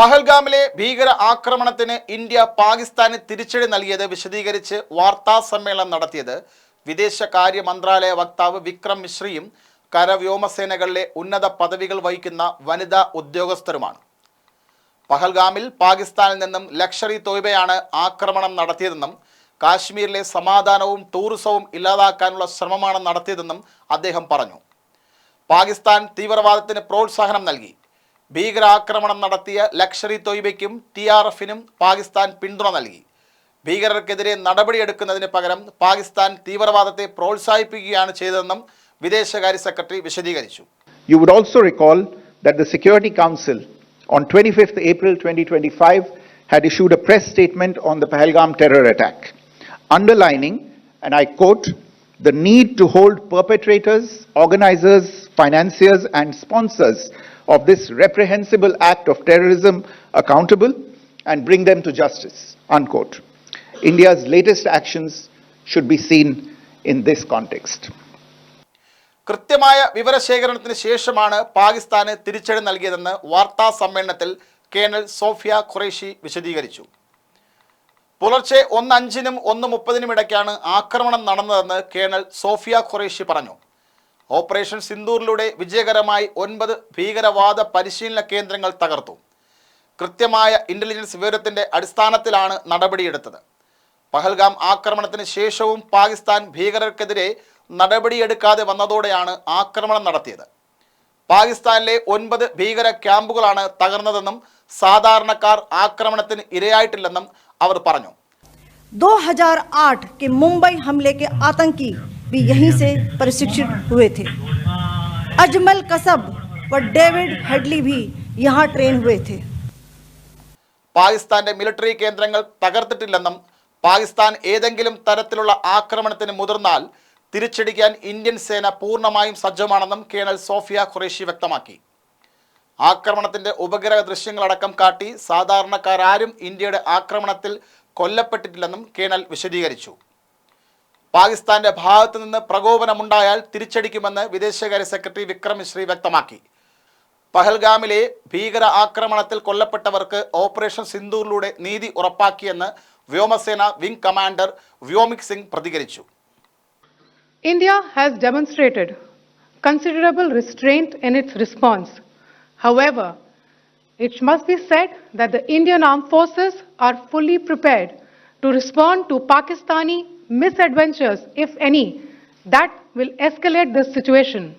പഹൽഗാമിലെ ഭീകര ആക്രമണത്തിന് ഇന്ത്യ പാകിസ്ഥാന് തിരിച്ചടി നൽകിയത് വിശദീകരിച്ച് വാർത്താ സമ്മേളനം നടത്തിയത് വിദേശകാര്യ മന്ത്രാലയ വക്താവ് വിക്രം മിശ്രയും കരവ്യോമസേനകളിലെ ഉന്നത പദവികൾ വഹിക്കുന്ന വനിതാ ഉദ്യോഗസ്ഥരുമാണ്. പഹൽഗാമിൽ പാകിസ്ഥാനിൽ നിന്നും ലക്ഷറി തോയ്ബയാണ് ആക്രമണം നടത്തിയതെന്നും കാശ്മീരിലെ സമാധാനവും ടൂറിസവും ഇല്ലാതാക്കാനുള്ള ശ്രമമാണ് നടത്തിയതെന്നും അദ്ദേഹം പറഞ്ഞു. പാകിസ്ഥാൻ തീവ്രവാദത്തിന് പ്രോത്സാഹനം നൽകി. ഭീകരാക്രമണം നടത്തിയ ലക്ഷർ ഇ തൊയ്ബയ്ക്കും ടി ആർ എഫിനും പാകിസ്ഥാൻ പിന്തുണ നൽകി. ഭീകരർക്കെതിരെ നടപടിയെടുക്കുന്നതിന് പകരം പാകിസ്ഥാൻ തീവ്രവാദത്തെ പ്രോത്സാഹിപ്പിക്കുകയാണ് ചെയ്തതെന്നും വിദേശകാര്യ സെക്രട്ടറി വിശദീകരിച്ചു. You would also recall that the security council on twenty fifth April twenty twenty five had issued a press statement on the Pahalgam terror attack underlining and I quote the need to hold perpetrators organisers financiers and sponsors of this reprehensible act of terrorism accountable and bring them to justice, unquote. India's latest actions should be seen in this context. കൃത്യമായ വിവരശേഖരണത്തിന് ശേഷമാണ് പാകിസ്ഥാന് തിരിച്ചടി നൽകിയതെന്ന് വാർത്താ സമ്മേളനത്തിൽ colonel Sophia Qureshi വിശദീകരിച്ചു പുലർച്ചെ ഒന്ന് അഞ്ചിനും ഒന്ന് മുപ്പതിനും ഇടയ്ക്കാണ് ആക്രമണം നടന്നതെന്ന് കേണൽ സോഫിയ ഖുറേഷി പറഞ്ഞു ഓപ്പറേഷൻ സിന്ദൂറിലൂടെ വിജയകരമായി ഒൻപത് ഭീകരവാദ പരിശീലന കേന്ദ്രങ്ങൾ തകർത്തു കൃത്യമായ ഇന്റലിജൻസ് വിവരത്തിന്റെ അടിസ്ഥാനത്തിലാണ് നടപടിയെടുത്തത് പഹൽഗാം ആക്രമണത്തിന് ശേഷവും പാകിസ്ഥാൻ ഭീകരർക്കെതിരെ നടപടിയെടുക്കാതെ വന്നതോടെയാണ് ആക്രമണം നടത്തിയത് പാകിസ്ഥാനിലെ ഒൻപത് ഭീകര ക്യാമ്പുകളാണ് തകർന്നതെന്നും സാധാരണക്കാർ ആക്രമണത്തിന് ഇരയായിട്ടില്ലെന്നും അവർ പറഞ്ഞു 2008 के मुंबई हमले के आतंकी भी यहीं से प्रशिक्षित हुए थे अजमल कसब व डेविड हेडली भी यहाँ ट्रेन हुए थे പാകിസ്ഥാന്റെ മിലിറ്ററി കേന്ദ്രങ്ങൾ തകർത്തിട്ടില്ലെന്നും പാകിസ്ഥാൻ ഏതെങ്കിലും തരത്തിലുള്ള ആക്രമണത്തിന് മുതിർന്നാൽ തിരിച്ചടിക്കാൻ ഇന്ത്യൻ സേന പൂർണ്ണമായും സജ്ജമാണെന്നും കേണൽ സോഫിയ ഖുറേഷി വ്യക്തമാക്കി ആക്രമണത്തിന്റെ ഉപഗ്രഹ ദൃശ്യങ്ങളടക്കം കാട്ടി സാധാരണക്കാരും ഇന്ത്യയുടെ ആക്രമണത്തിൽ കൊല്ലപ്പെട്ടിട്ടില്ലെന്നും കേണൽ വിശദീകരിച്ചു പാകിസ്ഥാന്റെ ഭാഗത്തു നിന്ന് പ്രകോപനമുണ്ടായാൽ തിരിച്ചടിക്കുമെന്ന് വിദേശകാര്യ സെക്രട്ടറി വിക്രം മിശ്രി വ്യക്തമാക്കി പഹൽഗാമിലെ ഭീകര ആക്രമണത്തിൽ കൊല്ലപ്പെട്ടവർക്ക് ഓപ്പറേഷൻ സിന്ദൂറിലൂടെ നീതി ഉറപ്പാക്കിയെന്ന് വ്യോമസേന വിംഗ് കമാൻഡർ വ്യോമിക് സിംഗ് പ്രതികരിച്ചു India has demonstrated considerable restraint in its response. However, it must be said that the Indian armed forces are fully prepared to respond to Pakistani misadventures, if any, that will escalate this situation.